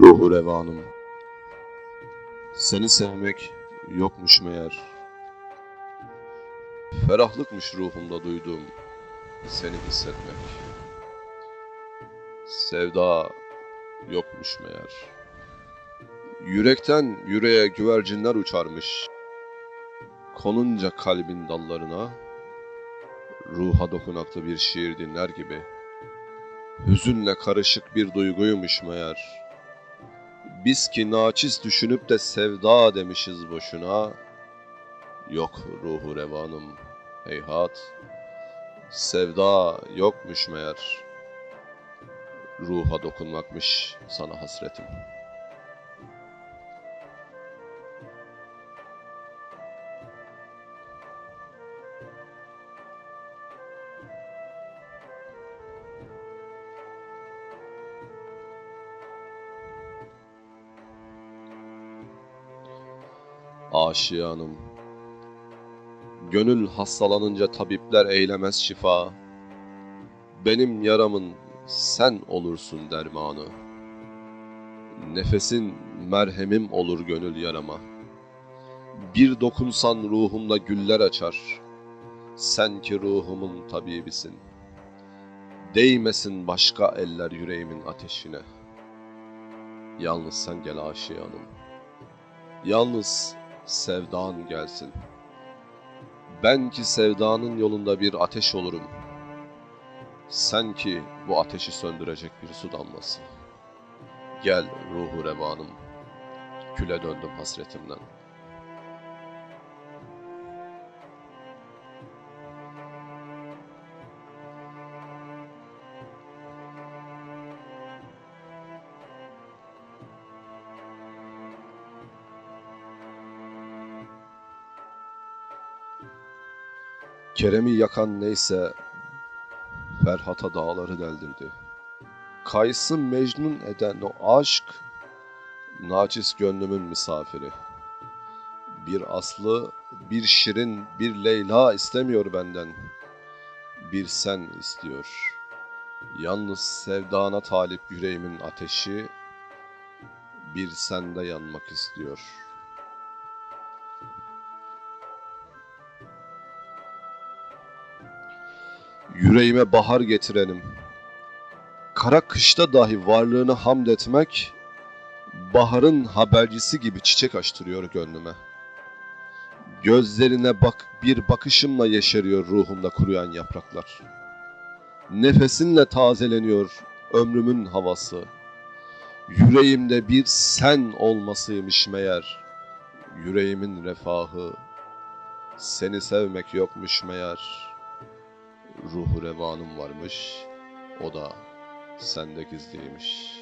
Ruhu revanım. Seni sevmek yokmuş meğer. Ferahlıkmış ruhumda duyduğum seni hissetmek. Sevda yokmuş meğer. Yürekten yüreğe güvercinler uçarmış. Konunca kalbin dallarına, ruha dokunaklı bir şiir dinler gibi. Hüzünle karışık bir duyguymuş meğer. Biz ki naçiz düşünüp de sevda demişiz boşuna. Yok ruhu revanım, heyhat. Sevda yokmuş meğer. Ruha dokunmakmış sana hasretim. Aşiyanım. Gönül hastalanınca tabipler eylemez şifa. Benim yaramın sen olursun dermanı. Nefesin merhemim olur gönül yarama. Bir dokunsan ruhumda güller açar. Sen ki ruhumun tabibisin. Değmesin başka eller yüreğimin ateşine. Yalnız sen gel aşiyanım. Yalnız sevdan gelsin. Ben ki sevdanın yolunda bir ateş olurum. Sen ki bu ateşi söndürecek bir su damlası. Gel ruhu revanım. Küle döndüm hasretimden. Kerem'i yakan neyse Ferhat'a dağları deldirdi. Kays'ı mecnun eden o aşk naçiz gönlümün misafiri. Bir Aslı, bir Şirin, bir Leyla istemiyor benden. Bir sen istiyor. Yalnız sevdana talip yüreğimin ateşi bir sende yanmak istiyor.'' Yüreğime bahar getirenim. Kara kışta dahi varlığını hamd etmek, baharın habercisi gibi çiçek açtırıyor gönlüme. Gözlerine bak bir bakışımla yeşeriyor ruhumda kuruyan yapraklar. Nefesinle tazeleniyor ömrümün havası. Yüreğimde bir sen olmasıymış meğer. Yüreğimin refahı. Seni sevmek yokmuş meğer.'' Ruhu revanım varmış. O da sende gizliymiş.